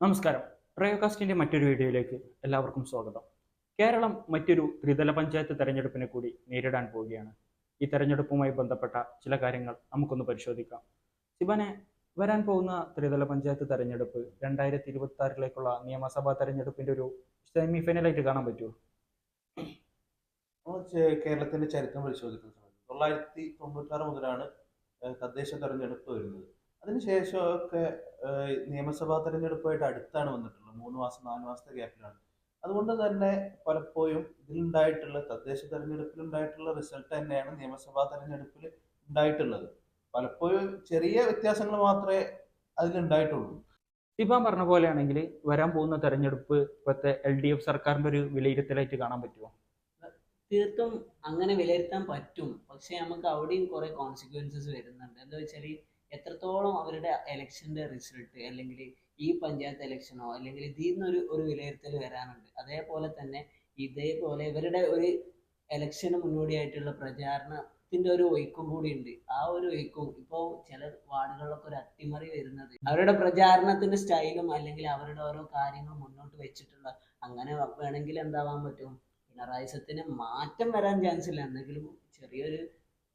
നമസ്കാരം. റേവകാസ്റ്റിന്റെ മറ്റൊരു വീഡിയോയിലേക്ക് എല്ലാവർക്കും സ്വാഗതം. കേരളം മറ്റൊരു ത്രിതല പഞ്ചായത്ത് തെരഞ്ഞെടുപ്പിനെ കൂടി നേരിടാൻ പോവുകയാണ്. ഈ തെരഞ്ഞെടുപ്പുമായി ബന്ധപ്പെട്ട ചില കാര്യങ്ങൾ നമുക്കൊന്ന് പരിശോധിക്കാം. ശിവനെ വരാൻ പോകുന്ന ത്രിതല പഞ്ചായത്ത് തെരഞ്ഞെടുപ്പ് രണ്ടായിരത്തി ഇരുപത്തി ആറിലേക്കുള്ള നിയമസഭാ തെരഞ്ഞെടുപ്പിന്റെ ഒരു സെമി ഫൈനലായിട്ട് കാണാൻ പറ്റുമോ? കേരളത്തിന്റെ ചരിത്രം പരിശോധിക്കുന്ന സമയത്ത് തൊള്ളായിരത്തി തൊണ്ണൂറ്റാറ് മുതലാണ് തദ്ദേശ തെരഞ്ഞെടുപ്പ് വരുന്നത്. അതിനുശേഷമൊക്കെ നിയമസഭാ തെരഞ്ഞെടുപ്പായിട്ട് അടുത്താണ് വന്നിട്ടുള്ളത്. മൂന്ന് മാസം നാല് മാസത്തെ ഗ്യാപ്പിലാണ് അതുകൊണ്ട് തന്നെ പലപ്പോഴും ഇതിലുണ്ടായിട്ടുള്ള തദ്ദേശ തെരഞ്ഞെടുപ്പിൽ ഉണ്ടായിട്ടുള്ള റിസൾട്ട് തന്നെയാണ് നിയമസഭാ തെരഞ്ഞെടുപ്പിൽ ഉണ്ടായിട്ടുള്ളത്. പലപ്പോഴും ചെറിയ വ്യത്യാസങ്ങൾ മാത്രമേ അതിലുണ്ടായിട്ടുള്ളൂ. ഇപ്പൊ പറഞ്ഞ പോലെയാണെങ്കിൽ വരാൻ പോകുന്ന തെരഞ്ഞെടുപ്പ് ഇപ്പോഴത്തെ എൽ ഡി എഫ് സർക്കാരിന്റെ ഒരു വിലയിരുത്തലായിട്ട് കാണാൻ പറ്റുമോ? തീർത്തും അങ്ങനെ വിലയിരുത്താൻ പറ്റും. പക്ഷെ നമുക്ക് അവിടെയും കുറെ കോൺസിക്വൻസസ് വരുന്നുണ്ട്. എന്താ വെച്ചാൽ എത്രത്തോളം അവരുടെ ഇലക്ഷന്റെ റിസൾട്ട് അല്ലെങ്കിൽ ഈ പഞ്ചായത്ത് ഇലക്ഷനോ അല്ലെങ്കിൽ ഇതിൽ നിന്നൊരു ഒരു വിലയിരുത്തൽ വരാനുണ്ട്. അതേപോലെ തന്നെ ഇതേപോലെ ഇവരുടെ ഒരു ഇലക്ഷന് മുന്നോടിയായിട്ടുള്ള പ്രചാരണത്തിന്റെ ഒരു ഒഴുക്കും കൂടി ഉണ്ട് ആ ഒരു ഒഴുക്കും ഇപ്പോൾ ചില വാർഡുകളിലൊക്കെ ഒരു അട്ടിമറി വരുന്നത് അവരുടെ പ്രചാരണത്തിന്റെ സ്റ്റൈലും അല്ലെങ്കിൽ അവരുടെ ഓരോ കാര്യങ്ങൾ മുന്നോട്ട് വെച്ചിട്ടുള്ള അങ്ങനെ വേണമെങ്കിൽ എന്താവാൻ പറ്റും? പിണറായി സത്തിന് മാറ്റം വരാൻ ചാൻസ് ഇല്ല. എന്തെങ്കിലും ചെറിയൊരു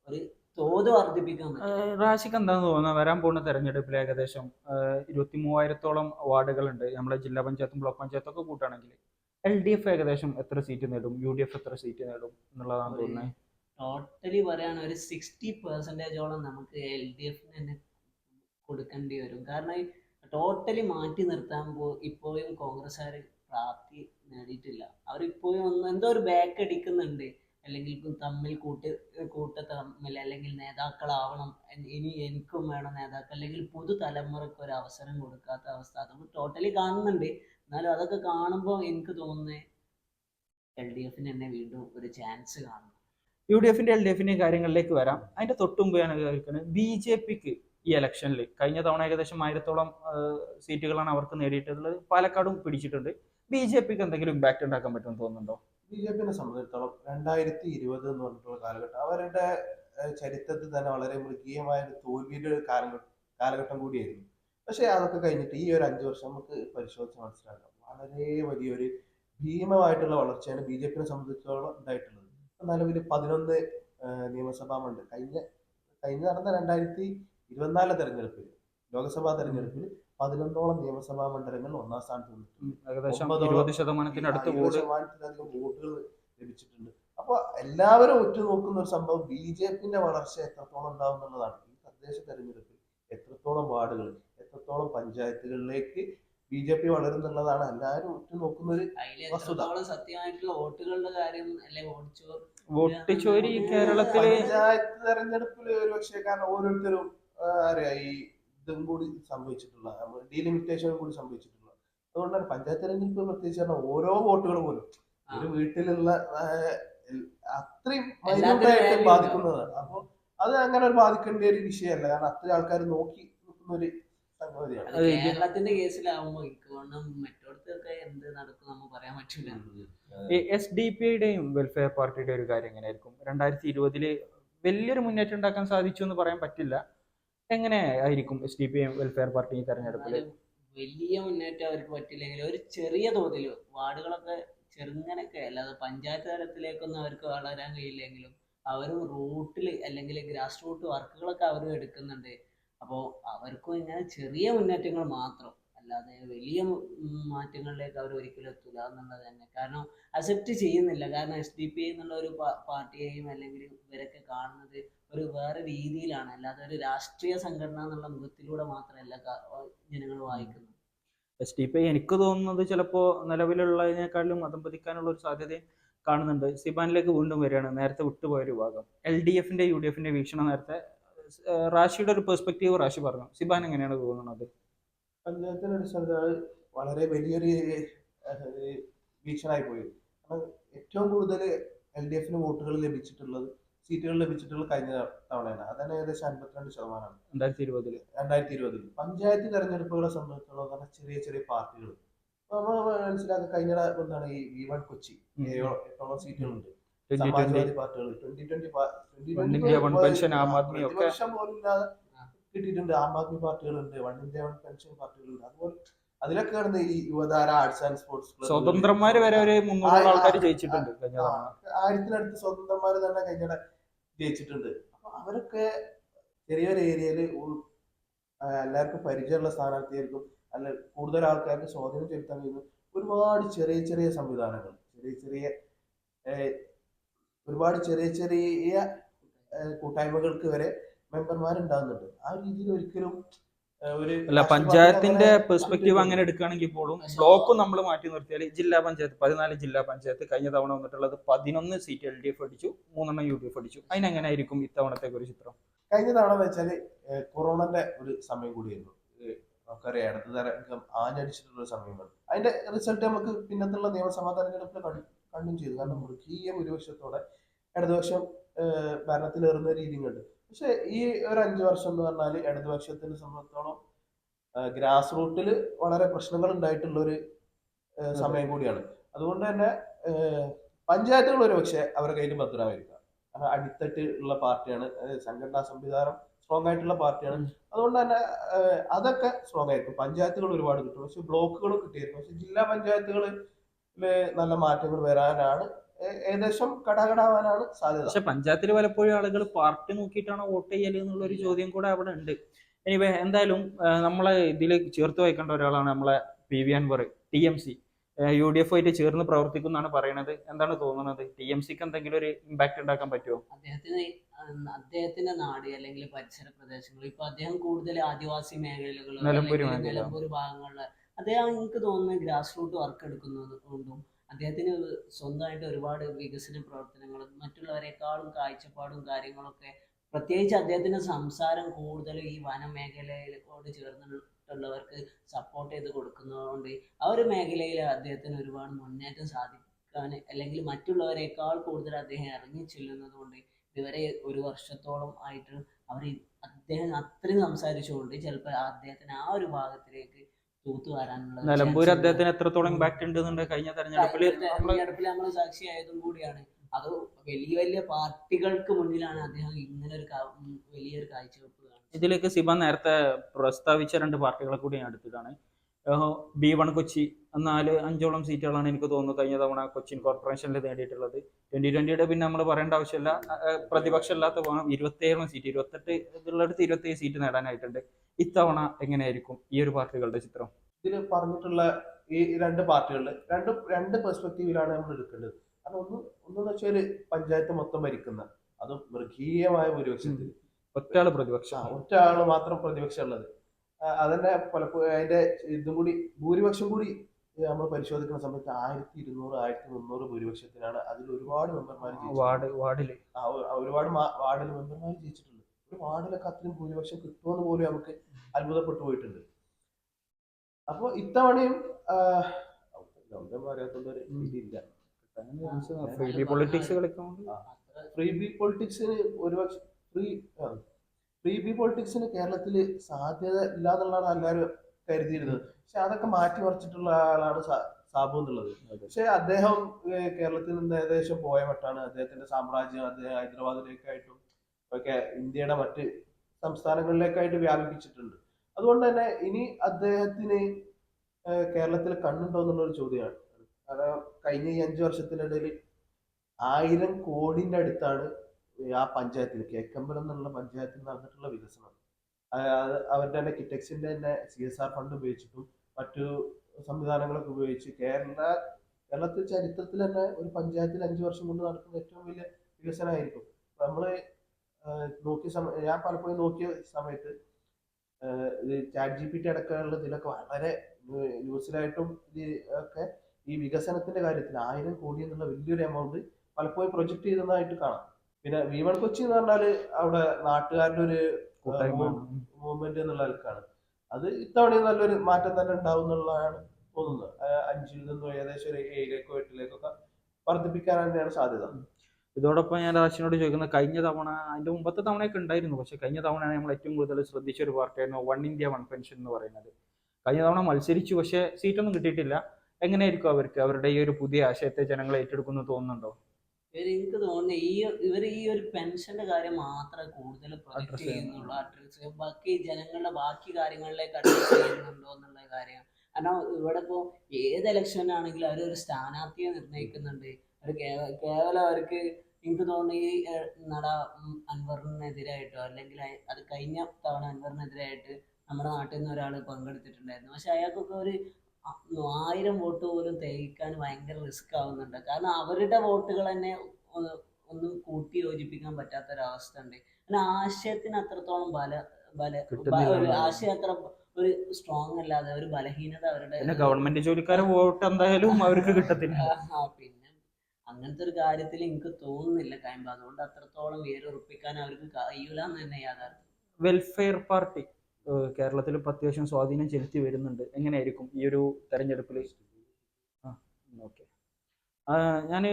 ഒരു തോത് വർദ്ധിപ്പിക്കാൻ റാശിക്ക് റാഷിക്ക് എന്താന്ന് തോന്നുന്നത് വരാൻ പോകുന്ന തെരഞ്ഞെടുപ്പിൽ ഏകദേശം ഇരുപത്തി മൂവായിരത്തോളം വാർഡുകളുണ്ട്. നമ്മുടെ ജില്ലാ പഞ്ചായത്തും ബ്ലോക്ക് പഞ്ചായത്തും ഒക്കെ കൂട്ടാണെങ്കിൽ എൽ ഡി എഫ് ഏകദേശം എത്ര സീറ്റ് നേടും? യു ഡി എഫ് എത്ര സീറ്റ് നേടും എന്നുള്ളതാണ് തോന്നുന്നത് ടോട്ടലി പറയുകയാണ് ഒരു സിക്സ്റ്റി പെർസെന്റേജോളം നമുക്ക് എൽ ഡി എഫിന് തന്നെ കൊടുക്കേണ്ടി വരും. കാരണം ടോട്ടലി മാറ്റി നിർത്താൻ പോ ഇപ്പോഴും കോൺഗ്രസ്സുകാർ പ്രാപ്തി നേടിയിട്ടില്ല. അവരിപ്പോഴും ഒന്ന് എന്തോ ഒരു ബാക്ക് അടിക്കുന്നുണ്ട്. അല്ലെങ്കിൽ തമ്മിൽ കൂട്ട് കൂട്ട തമ്മിൽ അല്ലെങ്കിൽ നേതാക്കളാവണം ഇനി എനിക്കും വേണം നേതാക്കൾ അല്ലെങ്കിൽ പുതുതലമുറയ്ക്ക് ഒരു അവസരം കൊടുക്കാത്ത അവസ്ഥ. അതൊക്കെ ടോട്ടലി കാണുന്നുണ്ട്. എന്നാലും അതൊക്കെ കാണുമ്പോൾ എനിക്ക് തോന്നുന്നത് എൽ ഡി എഫിന് തന്നെ വീണ്ടും ഒരു ചാൻസ് കാണും യു ഡി എഫിന്റെ എൽ ഡി കാര്യങ്ങളിലേക്ക് വരാം. അതിന്റെ തൊട്ടുമുമ്പ് ഞാൻ കേൾക്കുന്നത് ബി ജെ പിക്ക് ഈ ഇലക്ഷനിൽ കഴിഞ്ഞ തവണ ഏകദേശം ആയിരത്തോളം സീറ്റുകളാണ് അവർക്ക് നേടിയിട്ടുള്ളത്. പാലക്കാടും പിടിച്ചിട്ടുണ്ട്. ബി ജെ പിക്ക് എന്തെങ്കിലും ഇമ്പാക്ട് ഉണ്ടാക്കാൻ പറ്റുമെന്ന് തോന്നുന്നുണ്ടോ? ബി ജെ പിനെ സംബന്ധിച്ചിടത്തോളം രണ്ടായിരത്തി ഇരുപത് എന്ന് പറഞ്ഞിട്ടുള്ള കാലഘട്ടം അവരുടെ ചരിത്രത്തിൽ തന്നെ വളരെ മൃഗീയമായ ഒരു തോൽവിയുടെ ഒരു കാലഘട്ടം കാലഘട്ടം കൂടിയായിരുന്നു. പക്ഷേ അതൊക്കെ കഴിഞ്ഞിട്ട് ഈ ഒരു അഞ്ച് വർഷം നമുക്ക് പരിശോധിച്ച് മനസ്സിലാക്കാം. വളരെ വലിയൊരു ഭീമമായിട്ടുള്ള വളർച്ചയാണ് ബി ജെ പിനെ സംബന്ധിച്ചിടത്തോളം ഉണ്ടായിട്ടുള്ളത്. നിലവിൽ പതിനൊന്ന് നിയമസഭാ മണ്ഡലം. കഴിഞ്ഞ കഴിഞ്ഞ നടന്ന രണ്ടായിരത്തി ഇരുപത്തിനാല് തെരഞ്ഞെടുപ്പിൽ ലോക്സഭാ തെരഞ്ഞെടുപ്പിൽ പതിനൊന്നോളം നിയമസഭാ മണ്ഡലങ്ങൾ ഒന്നാം സ്ഥാനത്ത് ഏകദേശം ഇരുപത് ശതമാനത്തിനടുത്ത് ശതമാനത്തിലധികം വോട്ടുകൾ ലഭിച്ചിട്ടുണ്ട്. അപ്പൊ എല്ലാവരും ഉറ്റുനോക്കുന്ന ഒരു സംഭവം ബി ജെ പിന്റെ വളർച്ച എത്രത്തോളം ഉണ്ടാവും എന്നുള്ളതാണ്. ഈ തദ്ദേശ തെരഞ്ഞെടുപ്പിൽ എത്രത്തോളം വാർഡുകൾ എത്രത്തോളം പഞ്ചായത്തുകളിലേക്ക് ബി ജെ പി വളരുന്നുള്ളതാണ് എല്ലാവരും ഉറ്റുനോക്കുന്ന ഒരു വസ്തുത. സത്യമായിട്ടുള്ള വോട്ടുകളുടെ കാര്യം അല്ലെ വോട്ട് ചോരി കേരളത്തിലെ പഞ്ചായത്ത് തെരഞ്ഞെടുപ്പിൽ ഒരു പക്ഷേ കാരണം ഓരോരുത്തരും അറിയാ ഈ ഇതും കൂടി സംഭവിച്ചിട്ടുള്ള ഡീലിമിറ്റേഷനും കൂടി സംഭവിച്ചിട്ടുള്ള. അതുകൊണ്ടാണ് പഞ്ചായത്ത് തെരഞ്ഞെടുപ്പ് പ്രത്യേകിച്ച് പറഞ്ഞാൽ ഓരോ വോട്ടുകൾ പോലും ഒരു വീട്ടിലുള്ള അത്രയും മൈന്യൂട്ടായിട്ട് ബാധിക്കുന്നതാണ്. അപ്പൊ അത് അങ്ങനെ ഒരു ബാധിക്കേണ്ട ഒരു വിഷയമല്ല. കാരണം അത്രയും ആൾക്കാർ നോക്കി നിൽക്കുന്ന ഒരു സംഗതിയാണ് കേരളത്തിന്റെ മറ്റോടത്തൊക്കെ എന്ത് നടക്കും പറയാൻ എസ് ഡി പി യുടെയും വെൽഫെയർ പാർട്ടിയുടെ ഒരു കാര്യം എങ്ങനെയായിരിക്കും? രണ്ടായിരത്തി ഇരുപതിൽ വലിയൊരു മുന്നേറ്റം ഉണ്ടാക്കാൻ സാധിച്ചു എന്ന് പറയാൻ പറ്റില്ല. എങ്ങനെ ആയിരിക്കും S D P welfare party തെരഞ്ഞെടുപ്പിൽ വലിയ മുന്നേറ്റം അവർക്ക് പറ്റില്ലെങ്കിൽ ഒരു ചെറിയ തോതിൽ വാർഡുകളൊക്കെ ചെറുങ്ങനൊക്കെ അല്ലാതെ പഞ്ചായത്ത് തലത്തിലേക്കൊന്നും അവർക്ക് വളരാൻ കഴിയില്ലെങ്കിലും അവരും റൂട്ടിൽ അല്ലെങ്കിൽ ഗ്രാസ് റൂട്ട് വർക്കുകളൊക്കെ അവർ എടുക്കുന്നുണ്ട്. അപ്പോൾ അവർക്കും ഇങ്ങനെ ചെറിയ മുന്നേറ്റങ്ങൾ മാത്രം അല്ലാതെ വലിയ മാറ്റങ്ങളിലേക്ക് അവർ ഒരിക്കലും എത്തില്ല എന്നുള്ളത് തന്നെ. കാരണം അക്സെപ്റ്റ് ചെയ്യുന്നില്ല. കാരണം എസ് ഡി പി എന്നുള്ള ഒരു പാർട്ടിയെയും അല്ലെങ്കിൽ ഇവരൊക്കെ കാണുന്നത് ഒരു വേറെ രീതിയിലാണ്. അല്ലാതെ ഒരു രാഷ്ട്രീയ സംഘടന എന്നുള്ള മുഖത്തിലൂടെ മാത്രമല്ല ജനങ്ങൾ വായിക്കുന്നത് എസ് ഡി പി എനിക്ക് തോന്നുന്നത് ചിലപ്പോൾ നിലവിലുള്ളതിനേക്കാളും മതം പതിക്കാനുള്ള ഒരു സാധ്യതയും കാണുന്നുണ്ട്. സിബാനിലേക്ക് വീണ്ടും വരികയാണ്. നേരത്തെ വിട്ടുപോയ ഒരു ഭാഗം എൽ ഡി എഫിന്റെ യു ഡി എഫിന്റെ വീക്ഷണം നേരത്തെ റാഷിയുടെ ഒരു പെർസ്പെക്റ്റീവ് റാഷി പറഞ്ഞു. സിബാൻ എങ്ങനെയാണ് തോന്നുന്നത്? വളരെ വലിയൊരു വീക്ഷണമായി പോയി. ഏറ്റവും കൂടുതൽ എൽ ഡി എഫിന് വോട്ടുകൾ ലഭിച്ചിട്ടുള്ളത് സീറ്റുകൾ ലഭിച്ചിട്ടുള്ള കഴിഞ്ഞ തവണയാണ്. അതാണ് ഏകദേശം അൻപത്തിരണ്ട് ശതമാനമാണ് രണ്ടായിരത്തി ഇരുപതിൽ രണ്ടായിരത്തി ഇരുപതിൽ പഞ്ചായത്ത് തെരഞ്ഞെടുപ്പുകളെ സംബന്ധിച്ചുള്ള തന്നെ ചെറിയ ചെറിയ പാർട്ടികൾ നമ്മൾ മനസ്സിലാക്കുക കഴിഞ്ഞ എന്താണ് ഈ വി വൺ കൊച്ചി. എട്ടോളം സീറ്റുകളുണ്ട്. സമാജ്വാദി പാർട്ടികൾ ട്വന്റി. ട്വന്റി ഒക്കെ. പോലും ഇല്ലാതെ കിട്ടിയിട്ടുണ്ട്. ആം ആദ്മി പാർട്ടികളുണ്ട് വൺ ഇന്ത്യ വൺ പെൻഷൻ പാർട്ടികളുണ്ട്. അതുപോലെ അതിലൊക്കെ കിടന്ന് ഈ Yuvathara arts and sports club. സ്വതന്ത്രന്മാര് വരെ ഒരു മുന്നൂറ് ആൾക്കാർ ജയിച്ചിട്ടുണ്ട് ആയിരത്തിനടുത്ത് സ്വതന്ത്രന്മാർ തന്നെ കഴിഞ്ഞ ജയിച്ചിട്ടുണ്ട് അപ്പൊ അവരൊക്കെ ചെറിയൊരു ഏരിയയിൽ എല്ലാവർക്കും പരിചയമുള്ള സ്ഥാനാർത്ഥിയായിരിക്കും അല്ല കൂടുതൽ ആൾക്കാർക്ക് സ്വാധീനം ചെലുത്താൻ കഴിയുന്ന ഒരുപാട് ചെറിയ ചെറിയ സംവിധാനങ്ങൾ ചെറിയ ചെറിയ ഒരുപാട് ചെറിയ ചെറിയ കൂട്ടായ്മകൾക്ക് വരെ മെമ്പർമാരുണ്ടാകുന്നുണ്ട്. ആ രീതിയിൽ ഒരിക്കലും അല്ല പഞ്ചായത്തിന്റെ പെർസ്പെക്റ്റീവ് അങ്ങനെ എടുക്കുകയാണെങ്കിൽ പോലും ബ്ലോക്ക് നമ്മൾ മാറ്റി നിർത്തിയാൽ ജില്ലാ പഞ്ചായത്ത് പതിനാല് ജില്ലാ പഞ്ചായത്ത് കഴിഞ്ഞ തവണ വന്നിട്ടുള്ളത് പതിനൊന്ന് സീറ്റ് എൽ ഡി എഫ് അടിച്ചു മൂന്നെണ്ണം യു ഡി എഫ് അടിച്ചു. അതിനെങ്ങനെ ആയിരിക്കും ഇത്തവണത്തെ ഒരു ചിത്രം? കഴിഞ്ഞ തവണ എന്ന് വെച്ചാൽ കൊറോണന്റെ ഒരു സമയം കൂടിയായിരുന്നു. നമുക്കറിയാം അടുത്ത തരംഗം ആഞ്ഞടിച്ചിട്ടുള്ള ഒരു സമയമാണ് അതിന്റെ റിസൾട്ട് നമുക്ക് പിന്നത്തുള്ള നിയമസഭാ തെരഞ്ഞെടുപ്പിൽ കണ്ടു കണ്ടും ചെയ്തു. കാരണം മൃഗീയ ഭൂരിപക്ഷത്തോടെ ഇടതുപക്ഷം ഭരണത്തിലേറുന്ന രീതിയും കണ്ടു പക്ഷെ ഈ ഒരു അഞ്ചു വർഷം എന്ന് പറഞ്ഞാൽ ഇടതുപക്ഷത്തിനെ സംബന്ധിച്ചോളം ഗ്രാസ് റൂട്ടിൽ വളരെ പ്രശ്നങ്ങൾ ഉണ്ടായിട്ടുള്ള ഒരു സമയം കൂടിയാണ്. അതുകൊണ്ട് തന്നെ പഞ്ചായത്തുകൾ ഒരു പക്ഷേ അവരുടെ കയ്യിൽ ഭദ്രമായിരിക്കാം അടിത്തട്ട് ഉള്ള പാർട്ടിയാണ് സംഘടനാ സംവിധാനം സ്ട്രോങ് ആയിട്ടുള്ള പാർട്ടിയാണ്. അതുകൊണ്ട് തന്നെ അതൊക്കെ സ്ട്രോങ് ആയിരിക്കും. പഞ്ചായത്തുകൾ ഒരുപാട് കിട്ടും. പക്ഷെ ബ്ലോക്കുകൾ കിട്ടിയിരിക്കും. പക്ഷെ ജില്ലാ പഞ്ചായത്തുകളിൽ നല്ല മാറ്റങ്ങൾ വരാനാണ് ഏകദേശം കടാകടാവാനാണ് സാധ്യത. പക്ഷെ പഞ്ചായത്തിൽ പലപ്പോഴും ആളുകൾ പാർട്ടി നോക്കിയിട്ടാണ് വോട്ട് ചെയ്യൽ എന്നുള്ള ഒരു ചോദ്യം കൂടെ അവിടെ ഉണ്ട്. എനിവേ എന്തായാലും നമ്മളെ ഇതിൽ ചേർത്ത് വയ്ക്കേണ്ട ഒരാളാണ് നമ്മളെ P V Anvar T M C. U D F ആയിട്ട് ചേർന്ന് പ്രവർത്തിക്കുന്നതാണ് പറയുന്നത് എന്താണ് തോന്നുന്നത്? ടി എം സിക്ക് എന്തെങ്കിലും ഒരു ഇമ്പാക്ട് ഉണ്ടാക്കാൻ പറ്റുമോ അദ്ദേഹത്തിന് അദ്ദേഹത്തിന്റെ നാട് അല്ലെങ്കിൽ പരിസര പ്രദേശങ്ങൾ ഇപ്പൊ അദ്ദേഹം കൂടുതൽ ആദിവാസി മേഖലകളിൽ നിലമ്പൂർ ഭാഗങ്ങളിൽ അദ്ദേഹം എനിക്ക് തോന്നുന്നത് ഗ്രാസ് റൂട്ട് വർക്ക് എടുക്കുന്നത് കൊണ്ടും അദ്ദേഹത്തിന് സ്വന്തമായിട്ട് ഒരുപാട് വികസന പ്രവർത്തനങ്ങളും മറ്റുള്ളവരെക്കാളും കാഴ്ചപ്പാടും കാര്യങ്ങളൊക്കെ പ്രത്യേകിച്ച് അദ്ദേഹത്തിന്റെ സംസാരം കൂടുതൽ ഈ വനമേഖലയിലോട് ചേർന്നിട്ടുള്ളവർക്ക് സപ്പോർട്ട് ചെയ്ത് കൊടുക്കുന്നതുകൊണ്ട് ആ ഒരു മേഖലയിൽ അദ്ദേഹത്തിന് ഒരുപാട് മുന്നേറ്റം സാധിക്കാൻ അല്ലെങ്കിൽ മറ്റുള്ളവരെക്കാൾ കൂടുതൽ അദ്ദേഹം ഇറങ്ങി ചെല്ലുന്നത് കൊണ്ട് ഇതുവരെ ഒരു വർഷത്തോളം ആയിട്ട് അവർ അദ്ദേഹം അത്രയും സംസാരിച്ചുകൊണ്ട് ചിലപ്പോൾ അദ്ദേഹത്തിന് ആ ഒരു ഭാഗത്തിലേക്ക് തൂത്തു വരാനുള്ള നിലമ്പൂർ അദ്ദേഹത്തിന് എത്രത്തോളം ഇമ്പാക്ട് ഉണ്ട് കഴിഞ്ഞ തെരഞ്ഞെടുപ്പിൽ തെരഞ്ഞെടുപ്പിൽ നമ്മൾ സാക്ഷിയായതും കൂടിയാണ്. അത് വലിയ വലിയ പാർട്ടികൾക്ക് മുന്നിലാണ് അദ്ദേഹം ഇങ്ങനെ ഒരു വലിയൊരു കാഴ്ചവെപ്പ് ഇതിലേക്ക് സിബ നേരത്തെ പ്രസ്താവിച്ച രണ്ട് പാർട്ടികളെ കൂടി ഞാൻ എടുത്തതാണ് ബി വൺ കൊച്ചി. നാല് അഞ്ചോളം സീറ്റുകളാണ് എനിക്ക് തോന്നുന്നു കഴിഞ്ഞ തവണ കൊച്ചിൻ കോർപ്പറേഷനിൽ നേടിയിട്ടുള്ളത്. ട്വന്റി ട്വന്റിയുടെ പിന്നെ നമ്മൾ പറയേണ്ട ആവശ്യമില്ല. പ്രതിപക്ഷം പ്രതിപക്ഷമില്ലാത്ത പോകണം ഇരുപത്തേഴോളം സീറ്റ് ഇരുപത്തെട്ട് ഇതിലടുത്ത് ഇരുപത്തേഴ് സീറ്റ് നേടാനായിട്ടുണ്ട്. ഇത്തവണ എങ്ങനെയായിരിക്കും ഈ ഒരു പാർട്ടികളുടെ ചിത്രം? ഇതിൽ പറഞ്ഞിട്ടുള്ള ഈ രണ്ട് പാർട്ടികളിൽ രണ്ട് രണ്ട് പെർസ്പെക്റ്റീവിലാണ് നമ്മൾ എടുക്കേണ്ടത്. കാരണം ഒന്ന് ഒന്നെന്ന് വെച്ചാൽ പഞ്ചായത്ത് മൊത്തം ഭരിക്കുന്ന അതും മൃഗീയമായ ഭൂരിപക്ഷത്തിൽ ഒറ്റയാൾ ആ, പ്രതിപക്ഷം. ഒറ്റ ആൾ മാത്രം പ്രതിപക്ഷം ഉള്ളത്. ആ, അതന്നെ പലപ്പോഴും അതിന്റെ ഇതും കൂടി ഭൂരിപക്ഷം കൂടി നമ്മൾ പരിശോധിക്കുന്ന സമയത്ത് ആയിരത്തി ഇരുന്നൂറ് ആയിരത്തി മുന്നൂറ് ഭൂരിപക്ഷത്തിനാണ് അതിൽ ഒരുപാട് മെമ്പർമാർ വാർഡ് വാർഡിൽ. ഒരുപാട് വാർഡിൽ മെമ്പർമാർ ജയിച്ചിട്ടുണ്ട്. ഒരു വാർഡിലൊക്കെ അത്രയും ഭൂരിപക്ഷം കിട്ടുമെന്ന് പോലും നമുക്ക് അത്ഭുതപ്പെട്ടു പോയിട്ടുണ്ട്. അപ്പോൾ ഇത്തവണയും ഇതില്ല. ഫ്രീ ബി പൊളിറ്റിക്സ് അത്ര ഫ്രീ ബി പൊളിറ്റിക്സിന് ഒരുപക്ഷെ ഫ്രീ ഫ്രീ ബി പൊളിറ്റിക്സിന് കേരളത്തിൽ സാധ്യത ഇല്ല എന്നുള്ളതാണ് എല്ലാവരും കരുതിയിരുന്നത്. പക്ഷെ അതൊക്കെ മാറ്റി മറിച്ചിട്ടുള്ള ആളാണ് സാബു എന്നുള്ളത്. പക്ഷെ അദ്ദേഹം കേരളത്തിൽ നിന്ന് ഏകദേശം പോയ മട്ടാണ്. അദ്ദേഹത്തിന്റെ സാമ്രാജ്യം അദ്ദേഹം ഹൈദരാബാദിലേക്കായിട്ടും ഒക്കെ ഇന്ത്യയുടെ മറ്റ് സംസ്ഥാനങ്ങളിലേക്കായിട്ട് വ്യാപിപ്പിച്ചിട്ടുണ്ട്. അതുകൊണ്ട് തന്നെ ഇനി അദ്ദേഹത്തിന് കേരളത്തിൽ കണ്ണുണ്ടോ എന്നുള്ളൊരു ചോദ്യമാണ്. കാരണം കഴിഞ്ഞ ഈ അഞ്ചു വർഷത്തിനിടയിൽ ആയിരം കോടിന്റെ അടുത്താണ് ആ പഞ്ചായത്തിൽ കേക്കമ്പലം എന്നുള്ള പഞ്ചായത്തിൽ നടന്നിട്ടുള്ള വികസനം. അവരുടെ തന്നെ കിറ്റക്സിന്റെ തന്നെ സി എസ് ആർ ഫണ്ട് ഉപയോഗിച്ചിട്ടും മറ്റു സംവിധാനങ്ങളൊക്കെ ഉപയോഗിച്ച് കേരള കേരളത്തിൽ ചരിത്രത്തിൽ തന്നെ ഒരു പഞ്ചായത്തിൽ അഞ്ചു വർഷം കൊണ്ട് നടക്കുന്ന ഏറ്റവും വലിയ വികസനമായിരിക്കും. നമ്മൾ നോക്കിയ സമയം ഞാൻ പലപ്പോഴും നോക്കിയ സമയത്ത് ചാറ്റ് ജി പി ടി അടക്കമുള്ള ഇതിലൊക്കെ വളരെ ന്യൂസിലായിട്ടും ഒക്കെ ഈ വികസനത്തിന്റെ കാര്യത്തിൽ ആയിരം കോടി എന്നുള്ള വലിയൊരു എമൗണ്ട് പലപ്പോഴും പ്രൊജക്ട് ചെയ്തതായിട്ട് കാണാം. പിന്നെ വി വൺ കൊച്ചി എന്ന് പറഞ്ഞാൽ അവിടെ നാട്ടുകാരുടെ ഒരു മൂവ്മെന്റ് എന്നുള്ള നിലക്കാണ്. അത് ഇത്തവണ നല്ലൊരു മാറ്റം തന്നെ ഉണ്ടാവും എന്നുള്ളതാണ് തോന്നുന്നത്. അഞ്ചിൽ നിന്നും ഏകദേശം ഒരു ഏഴിലേക്കോ എട്ടിലേക്കോ ഒക്കെ വർദ്ധിപ്പിക്കാൻ തന്നെയാണ് സാധ്യത. ഇതോടൊപ്പം ഞാൻ രാശിനോട് ചോദിക്കുന്നത് കഴിഞ്ഞ തവണ അതിന്റെ മുമ്പത്തെ തവണയൊക്കെ ഉണ്ടായിരുന്നു. പക്ഷെ കഴിഞ്ഞ തവണയാണ് നമ്മൾ ഏറ്റവും കൂടുതൽ ശ്രദ്ധിച്ച ഒരു പാർട്ടിയായിരുന്നു വൺ ഇന്ത്യ വൺ പെൻഷൻ എന്ന് പറയുന്നത്. കഴിഞ്ഞ തവണ മത്സരിച്ചു പക്ഷെ സീറ്റൊന്നും കിട്ടിയിട്ടില്ല. എങ്ങനെയായിരിക്കും അവർക്ക്? അവരുടെ ഈ ഒരു പുതിയ ആശയത്തെ ജനങ്ങൾ ഏറ്റെടുക്കുന്നു തോന്നുന്നുണ്ടോ? എനിക്ക് തോന്നുന്നു ഈ ഇവർ ഈ ഒരു പെൻഷന്റെ കാര്യം മാത്രമേ കൂടുതൽ പ്രൊജക്ട് Address ചെയ്യുന്നുള്ളൂ. അഡ്രസ് ബാക്കി ജനങ്ങളുടെ ബാക്കി കാര്യങ്ങളിലേക്ക് അഡ്രസ് ചെയ്യുന്നുണ്ടോ എന്നുള്ള കാര്യം. കാരണം ഇവിടെ ഇപ്പോ ഏത് ഇലക്ഷനാണെങ്കിലും അവർ ഒരു സ്ഥാനാർത്ഥിയെ നിർണയിക്കുന്നുണ്ട്. അവർ കേവലം അവർക്ക് എനിക്ക് തോന്നുന്നു ഈ നട അൻവറിനെതിരായിട്ടോ അല്ലെങ്കിൽ അത് കഴിഞ്ഞ തവണ അൻവറിനെതിരായിട്ട് നമ്മുടെ നാട്ടിൽ നിന്ന് ഒരാൾ പങ്കെടുത്തിട്ടുണ്ടായിരുന്നു. പക്ഷെ അയാൾക്കൊക്കെ ഒരു ആയിരം വോട്ട് പോലും തേക്കാൻ ഭയങ്കര റിസ്ക് ആവുന്നുണ്ട്. കാരണം അവരുടെ വോട്ടുകൾ തന്നെ ഒന്നും കൂട്ടി യോജിപ്പിക്കാൻ പറ്റാത്ത ഒരവസ്ഥ ഉണ്ട്. കാരണം ആശയത്തിന് അത്രത്തോളം ബല ബല ഒരു. ആശയം അത്ര ഒരു സ്ട്രോങ് അല്ലാതെ ഒരു ബലഹീനത അവരുടെ ഗവൺമെന്റ് ജോലിക്കാരെ വോട്ട് എന്തായാലും അവർക്ക് കിട്ടത്തില്ല. പിന്നെ അങ്ങനത്തെ ഒരു കാര്യത്തിൽ എനിക്ക് തോന്നുന്നില്ല കാര്യം അതുകൊണ്ട് അത്രത്തോളം വേരുറപ്പിക്കാൻ അവർക്ക് കഴിയൂല എന്ന് തന്നെ യാഥാർത്ഥ്യം. വെൽഫെയർ പാർട്ടി കേരളത്തിൽ ഇപ്പൊ അത്യാവശ്യം സ്വാധീനം ചെലുത്തി വരുന്നുണ്ട്. എങ്ങനെയായിരിക്കും ഈ ഒരു തെരഞ്ഞെടുപ്പിൽ ആ ഓക്കെ. ഞാൻ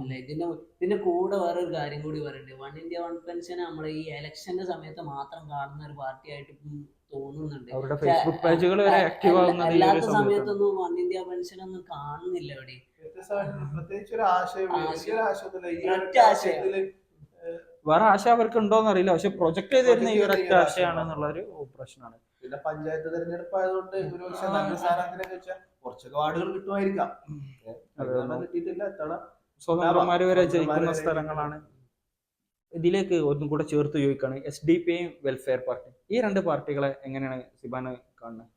അല്ല ഇതിന്റെ ഇതിന്റെ കൂടെ വേറൊരു ഒരു കാര്യം കൂടി പറയുന്നുണ്ട് വൺ ഇന്ത്യ വൺ പെൻഷൻ നമ്മൾ ഈ ഇലക്ഷന്റെ സമയത്ത് മാത്രം കാണുന്ന ഒരു പാർട്ടി ആയിട്ട് ഇപ്പം തോന്നുന്നുണ്ട്. അവരുടെ ഫേസ്ബുക്ക് പേജുകൾ വരെ ആക്റ്റീവ് ആവുന്നത് ഈ ഒരു അല്ലാത്ത സമയത്തൊന്നും വൺ ഇന്ത്യ പെൻഷൻ ഒന്നും കാണുന്നില്ല ഇവിടെ. പ്രത്യേകിച്ച് ഒരു ആശയം ഒറ്റ ആശയം. വേറെ ആശ അവർക്ക് ഉണ്ടോന്ന് അറിയില്ല. പക്ഷെ പ്രൊജക്ട് ചെയ്ത് തരുന്ന ഈ ഒരൊറ്റ ആശയാണ് എന്നുള്ള ഒരു പ്രശ്നമാണ് പിന്നെ പഞ്ചായത്ത് തെരഞ്ഞെടുപ്പ് ആയതുകൊണ്ട് നല്ല വെച്ചാൽ കുറച്ചൊക്കെ വാർഡുകൾ കിട്ടുമായിരിക്കാം. കിട്ടിയിട്ടില്ല വരെ ജയിക്കുന്ന സ്ഥലങ്ങളാണ്. ഇതിലേക്ക് ഒന്നും കൂടെ ചേർത്ത് ചോദിക്കുകയാണ് S D P welfare party ഈ രണ്ട് പാർട്ടികളെ എങ്ങനെയാണ് സിബാന് കാണുന്നത്?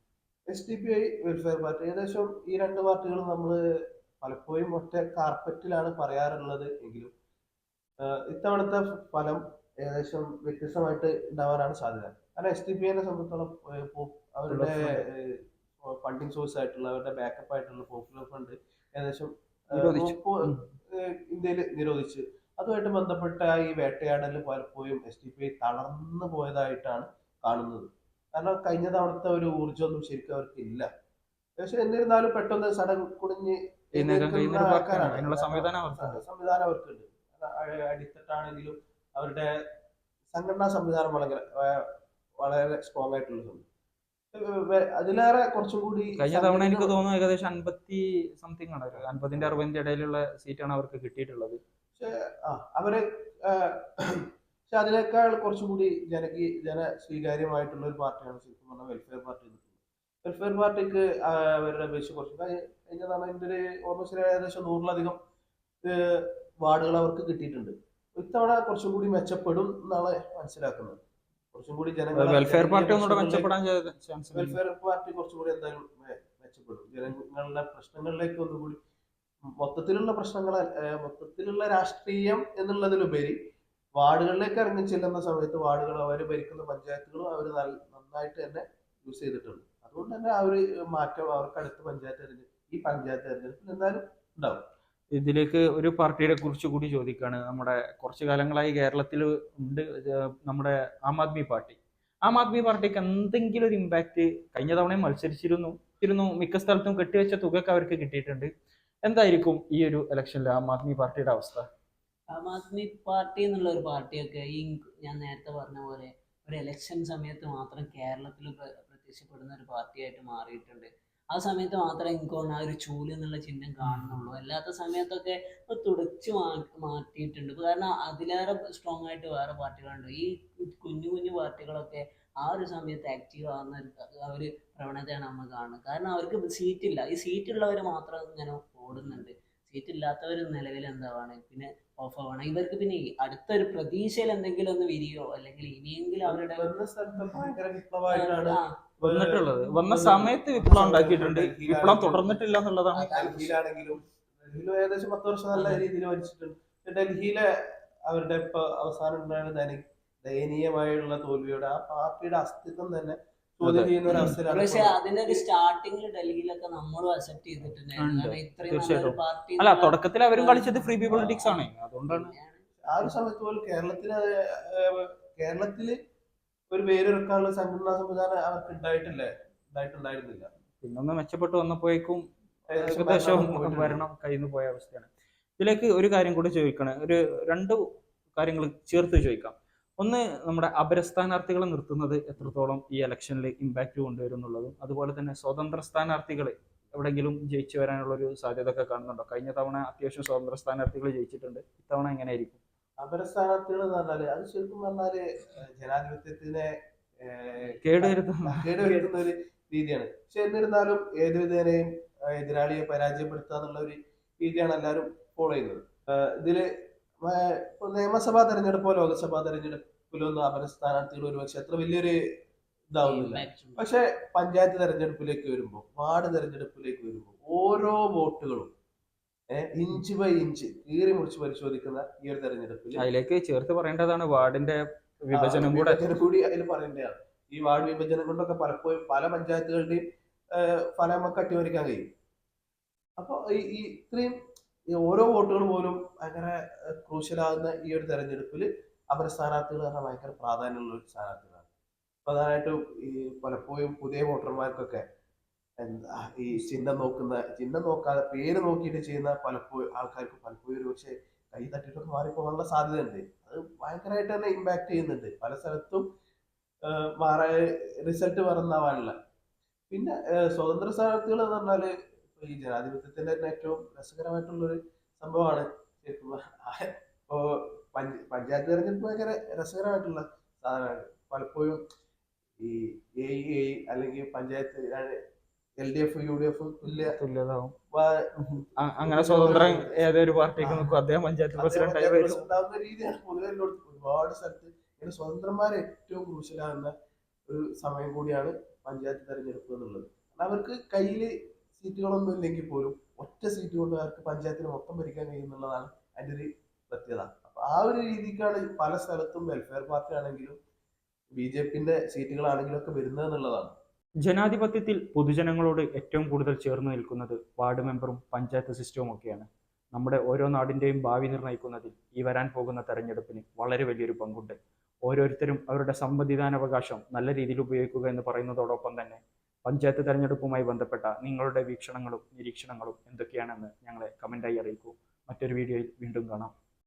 S D P I welfare party ഏകദേശം ഈ രണ്ട് പാർട്ടികളും നമ്മൾ പലപ്പോഴും ഒറ്റ കാർപ്പറ്റിലാണ് പറയാറുള്ളത്. എങ്കിലും ഇത്തവണത്തെ ഫലം ഏകദേശം വ്യത്യസ്തമായിട്ട് ഉണ്ടാവാനാണ് സാധ്യത. കാരണം എസ് ഡി പി എന്നെ സംബന്ധിച്ചോളം അവരുടെ ഫണ്ടിങ് സോഴ്സ് ആയിട്ടുള്ള അവരുടെ ബാക്കപ്പ് ആയിട്ടുള്ള പോപ്പുലർ ഫണ്ട് ഏകദേശം. ഇന്ത്യയിൽ നിരോധിച്ച്. അതുമായിട്ട് ബന്ധപ്പെട്ട ഈ വേട്ടയാടൽ പലപ്പോഴും എസ് ഡി പി ഐ തളർന്നു പോയതായിട്ടാണ് കാണുന്നത്. കാരണം കഴിഞ്ഞ തവണത്തെ ഒരു ഊർജമൊന്നും ശരിക്കും അവർക്ക് ഇല്ല. പക്ഷെ എന്നിരുന്നാലും പെട്ടെന്ന് സടൻ കുടിഞ്ഞ് സംവിധാനം അവർക്കുണ്ട്. അടിത്തട്ടാണെങ്കിലും അവരുടെ സംഘടനാ സംവിധാനം വളരെ വളരെ സ്ട്രോങ് ആയിട്ടുള്ള സംവിധാനം. അതിലേറെ കുറച്ചും കൂടി കഴിഞ്ഞ തവണ എനിക്ക് തോന്നുന്നു ഏകദേശം അൻപത്തി സംതിങ് ആണ്. അൻപതിന്റെ അറുപതിന്റെ ഇടയിലുള്ള സീറ്റാണ് അവർക്ക് കിട്ടിയിട്ടുള്ളത്. ആ അവർ പക്ഷെ അതിനേക്കാൾ കുറച്ചും കൂടി ജനകീയ ജന സ്വീകാര്യമായിട്ടുള്ള ഒരു പാർട്ടിയാണ് ശരിക്കും പറഞ്ഞാൽ വെൽഫെയർ പാർട്ടി വെൽഫെയർ പാർട്ടിക്ക് അവരുടെ അപേക്ഷ കുറച്ച്. കഴി- കഴിഞ്ഞ തവണ എന്റെ ഒരു ഓൾമോസ്റ്റ് ഏകദേശം നൂറിലധികം വാർഡുകൾ അവർക്ക് കിട്ടിയിട്ടുണ്ട്. ഇത്തവണ കുറച്ചും കൂടി മെച്ചപ്പെടും എന്നാണ് മനസ്സിലാക്കുന്നത്. കുറച്ചും കൂടി ജനങ്ങളെ വെൽഫെയർ പാർട്ടി മെച്ചപ്പെടാൻ വെൽഫെയർ പാർട്ടി കുറച്ചുകൂടി എന്തായാലും മെച്ചപ്പെടും. ജനങ്ങളുടെ പ്രശ്നങ്ങളിലേക്ക് ഒന്നുകൂടി മൊത്തത്തിലുള്ള പ്രശ്നങ്ങൾ മൊത്തത്തിലുള്ള രാഷ്ട്രീയം എന്നുള്ളതിലുപരി വാർഡുകളിലേക്ക് ഇറങ്ങി ചെല്ലുന്ന സമയത്ത് വാർഡുകൾ അവർ ഭരിക്കുന്ന പഞ്ചായത്തുകളും അവർ നന്നായിട്ട് തന്നെ യൂസ് ചെയ്തിട്ടുണ്ട്. അതുകൊണ്ട് തന്നെ ആ ഒരു മാറ്റം അവർക്ക് അടുത്ത പഞ്ചായത്ത് തെരഞ്ഞെടുപ്പ് ഈ പഞ്ചായത്ത് തെരഞ്ഞെടുപ്പിൽ എന്തായാലും ഉണ്ടാവും. ഇതിലേക്ക് ഒരു പാർട്ടിയെ കുറിച്ച് കൂടി ചോദിക്കുകയാണ് നമ്മുടെ കുറച്ചു കാലങ്ങളായി കേരളത്തിൽ ഉണ്ട് നമ്മുടെ ആം ആദ്മി പാർട്ടി. ആം ആദ്മി പാർട്ടിക്ക് എന്തെങ്കിലും ഒരു ഇമ്പാക്റ്റ് കഴിഞ്ഞ തവണയും മത്സരിച്ചിരുന്നു ഇരുന്നു മിക്ക സ്ഥലത്തും കെട്ടിവെച്ച തുകയൊക്കെ അവർക്ക് കിട്ടിയിട്ടുണ്ട്. എന്തായിരിക്കും ഈ ഒരു ഇലക്ഷനിൽ ആം ആദ്മി പാർട്ടിയുടെ അവസ്ഥ? ആം ആദ്മി പാർട്ടി എന്നുള്ള ഒരു പാർട്ടിയൊക്കെ ഈ ഞാൻ നേരത്തെ പറഞ്ഞ പോലെ ഒരു ഇലക്ഷൻ സമയത്ത് മാത്രം കേരളത്തിൽ പ്രത്യക്ഷപ്പെടുന്ന ഒരു പാർട്ടിയായിട്ട് മാറിയിട്ടുണ്ട്. ആ സമയത്ത് മാത്രമേ എനിക്ക് ആ ഒരു ചൂൽ എന്നുള്ള ചിഹ്നം കാണുന്നുള്ളൂ. അല്ലാത്ത സമയത്തൊക്കെ തുടച്ചു മാറ്റിയിട്ടുണ്ട്. കാരണം അതിലേറെ സ്ട്രോങ് ആയിട്ട് വേറെ പാർട്ടികളുണ്ട്. ഈ കുഞ്ഞു കുഞ്ഞു പാർട്ടികളൊക്കെ ആ ഒരു സമയത്ത് ആക്റ്റീവ് ആവുന്ന ഒരു ആ ഒരു പ്രവണതയാണ് നമ്മൾ കാണുന്നത്. കാരണം അവർക്ക് സീറ്റില്ല ഈ സീറ്റുള്ളവർ മാത്രം ഇങ്ങനെ ഓടുന്നുണ്ട്. സീറ്റ് ഇല്ലാത്തവർ നിലവിൽ എന്താവാണ് പിന്നെ ഓഫ് ആവാണ്. ഇവർക്ക് പിന്നെ അടുത്തൊരു പ്രതീക്ഷയിൽ എന്തെങ്കിലും ഒന്ന് വിരിയോ? അല്ലെങ്കിൽ ഇനിയെങ്കിലും അവരുടെ വന്നിട്ടുള്ളത്. വന്ന സമയത്ത് വിപ്ലവം ഉണ്ടാക്കിയിട്ടുണ്ട്. വിപ്ലവം തുടർന്നിട്ടില്ല എന്നുള്ളതാണ്. ഡൽഹിയിലാണെങ്കിലും ഏകദേശം പത്ത് വർഷം നല്ല രീതിയിൽ ഭരിച്ചിട്ടുണ്ട്. ഡൽഹിയിലെ അവരുടെ ഇപ്പൊ അവസാനം ഉണ്ടായ ദയനി ദയനീയമായുള്ള തോൽവിയുടെ ആ പാർട്ടിയുടെ അസ്തിത്വം തന്നെ ചോദ്യം ചെയ്യുന്ന ഒരു പക്ഷെ സ്റ്റാർട്ടിങ്ങിൽ ഡൽഹിയിലൊക്കെ നമ്മളും അക്സെപ്റ്റ് ചെയ്തിട്ടുണ്ടായിരുന്നു അല്ല തുടക്കത്തിൽ അവരും കളിച്ചത് ഫ്രീ പീപ്പിൾ പൊളിറ്റിക്സ് ആണ്. അതുകൊണ്ടാണ്. ആ ഒരു സമയത്ത് പോലും കേരളത്തിൽ കേരളത്തിൽ ഒരു പേരെടുക്കാനുള്ള സംഘടനാ സംവിധാനം അവർക്ക് ഉണ്ടായിട്ടില്ല ഉണ്ടായിട്ടുണ്ടായിരുന്നില്ല. പിന്നൊന്ന് മെച്ചപ്പെട്ട് വന്നപ്പോഴേക്കും ഏകദേശം ഭരണം നിന്ന് പോയ അവസ്ഥയാണ്. ഇതിലേക്ക് ഒരു കാര്യം കൂടി ചോദിക്കണേ. ഒരു രണ്ട് കാര്യങ്ങൾ ചേർത്ത് ചോദിക്കാം. ഒന്ന് നമ്മുടെ അപരസ്ഥാനാർത്ഥികളെ നിർത്തുന്നത് എത്രത്തോളം ഈ ഇലക്ഷനിൽ ഇമ്പാക്റ്റ് കൊണ്ടുവരും എന്നുള്ളതും അതുപോലെ തന്നെ സ്വതന്ത്ര സ്ഥാനാർത്ഥികൾ എവിടെങ്കിലും ജയിച്ചു വരാനുള്ള ഒരു സാധ്യത ഒക്കെ കാണുന്നുണ്ടോ? കഴിഞ്ഞ തവണ അത്യാവശ്യം സ്വതന്ത്ര സ്ഥാനാർത്ഥികൾ ജയിച്ചിട്ടുണ്ട്. ഇത്തവണ എങ്ങനെയായിരിക്കും? അപരസ്ഥാനാർത്ഥികൾ എന്ന് പറഞ്ഞാൽ അത് ശരിക്കും പറഞ്ഞാൽ ജനാധിപത്യത്തിനെ കേടുവരുത്തുന്ന കേടുവരുത്തുന്ന ഒരു രീതിയാണ്. പക്ഷെ എന്നിരുന്നാലും ഏത് വിധേനയും എതിരാളിയെ പരാജയപ്പെടുത്തുക എന്നുള്ള ഒരു രീതിയാണ് എല്ലാവരും ഫോളോ ചെയ്യുന്നത്. ഇതിൽ നിയമസഭാ തെരഞ്ഞെടുപ്പോ ലോക്സഭാ തെരഞ്ഞെടുപ്പിലൊന്നും അപര സ്ഥാനാർത്ഥികൾ ഒരുപക്ഷെ അത്ര വലിയൊരു ഇതാവുന്നില്ല. പക്ഷെ പഞ്ചായത്ത് തെരഞ്ഞെടുപ്പിലേക്ക് വരുമ്പോൾ വാർഡ് തെരഞ്ഞെടുപ്പിലേക്ക് വരുമ്പോൾ ഓരോ വോട്ടുകളും ഇഞ്ച് ബൈ ഇഞ്ച് കീറി മുറിച്ച് പരിശോധിക്കുന്ന ഈ ഒരു തെരഞ്ഞെടുപ്പിൽ അതിലേക്ക് ചേർത്ത് പറയേണ്ടതാണ് വാർഡിന്റെ വിഭജനം കൂടെ. കൂടി അതിൽ പറയേണ്ടതാണ്. ഈ വാർഡ് വിഭജനം കൊണ്ടൊക്കെ പലപ്പോഴും പല പഞ്ചായത്തുകളുടെയും ഫലം നമുക്ക് അട്ടിമറിക്കാൻ കഴിയും. അപ്പൊ ഈ ഈ ഇത്രയും ഓരോ വോട്ടുകൾ പോലും ഭയങ്കര ക്രൂശലാകുന്ന ഈ ഒരു തെരഞ്ഞെടുപ്പിൽ അവരുടെ സ്ഥാനാർത്ഥികൾ പറഞ്ഞാൽ ഭയങ്കര പ്രാധാന്യമുള്ള ഒരു സ്ഥാനാർത്ഥികളാണ്. പ്രധാനമായിട്ടും ഈ പലപ്പോഴും പുതിയ വോട്ടർമാർക്കൊക്കെ ഈ ചിഹ്നം നോക്കുന്ന ചിഹ്നം നോക്കാതെ പേര് നോക്കിയിട്ട് ചെയ്യുന്ന പലപ്പോഴും ആൾക്കാർക്ക് പലപ്പോഴും ഒരു പക്ഷേ കൈ തട്ടിയിട്ടൊക്കെ മാറിപ്പോകാനുള്ള സാധ്യതയുണ്ട്. അത് ഭയങ്കരമായിട്ട് തന്നെ ഇമ്പാക്ട് ചെയ്യുന്നുണ്ട്. പല സ്ഥലത്തും മാറാ റിസൾട്ട് മറന്നാവാനില്ല പിന്നെ സ്വതന്ത്ര സ്ഥാനാർത്ഥികൾ എന്ന് പറഞ്ഞാൽ ഈ ജനാധിപത്യത്തിന്റെ തന്നെ ഏറ്റവും രസകരമായിട്ടുള്ളൊരു സംഭവമാണ്. ഇപ്പോ പഞ്ച- പഞ്ചായത്ത് തെരഞ്ഞെടുപ്പ് ഭയങ്കര രസകരമായിട്ടുള്ള സാധനമാണ്. പലപ്പോഴും ഈ എ എ അല്ലെങ്കിൽ panchayat L D F U D F തുല്യ തുല്യതാവും. അങ്ങനെ സ്വതന്ത്രം ഏതൊരു പാർട്ടിക്ക് നിൽക്കും. അദ്ദേഹം പഞ്ചായത്ത് പ്രസിഡന്റ് വരും. രീതിയാണ് പൊതുവെ ഒരുപാട് സ്ഥലത്ത് ഇങ്ങനെ സ്വതന്ത്രന്മാർ ഏറ്റവും ക്രൂശലാകുന്ന ഒരു സമയം കൂടിയാണ് പഞ്ചായത്ത് തെരഞ്ഞെടുപ്പ് എന്നുള്ളത്. അവർക്ക് കയ്യിൽ സീറ്റുകളൊന്നും ഇല്ലെങ്കിൽ പോലും ഒറ്റ സീറ്റ് കൊണ്ട് അവർക്ക് പഞ്ചായത്തിന് മൊത്തം ഭരിക്കാൻ കഴിയുന്നുള്ളതാണ് അതിന്റെ ഒരു പ്രത്യേകത. അപ്പൊ ആ ഒരു രീതിക്കാണ് പല സ്ഥലത്തും വെൽഫെയർ പാർട്ടി ആണെങ്കിലും ബി ജെ പിന്റെ സീറ്റുകളാണെങ്കിലും ഒക്കെ വരുന്നത് എന്നുള്ളതാണ്. ജനാധിപത്യത്തിൽ പൊതുജനങ്ങളോട് ഏറ്റവും കൂടുതൽ ചേർന്ന് നിൽക്കുന്നത് വാർഡ് മെമ്പറും പഞ്ചായത്ത് സിസ്റ്റവും ഒക്കെയാണ്. നമ്മുടെ ഓരോ നാടിന്റെയും ഭാവി നിർണയിക്കുന്നതിൽ ഈ വരാൻ പോകുന്ന തെരഞ്ഞെടുപ്പിന് വളരെ വലിയൊരു പങ്കുണ്ട്. ഓരോരുത്തരും അവരുടെ സമ്മതിദാനാവകാശം നല്ല രീതിയിൽ ഉപയോഗിക്കുക എന്ന് പറയുന്നതോടൊപ്പം തന്നെ പഞ്ചായത്ത് തെരഞ്ഞെടുപ്പുമായി ബന്ധപ്പെട്ട നിങ്ങളുടെ വീക്ഷണങ്ങളും നിരീക്ഷണങ്ങളും എന്തൊക്കെയാണെന്ന് ഞങ്ങളെ കമന്റായി അറിയിക്കൂ. മറ്റൊരു വീഡിയോയിൽ വീണ്ടും കാണാം.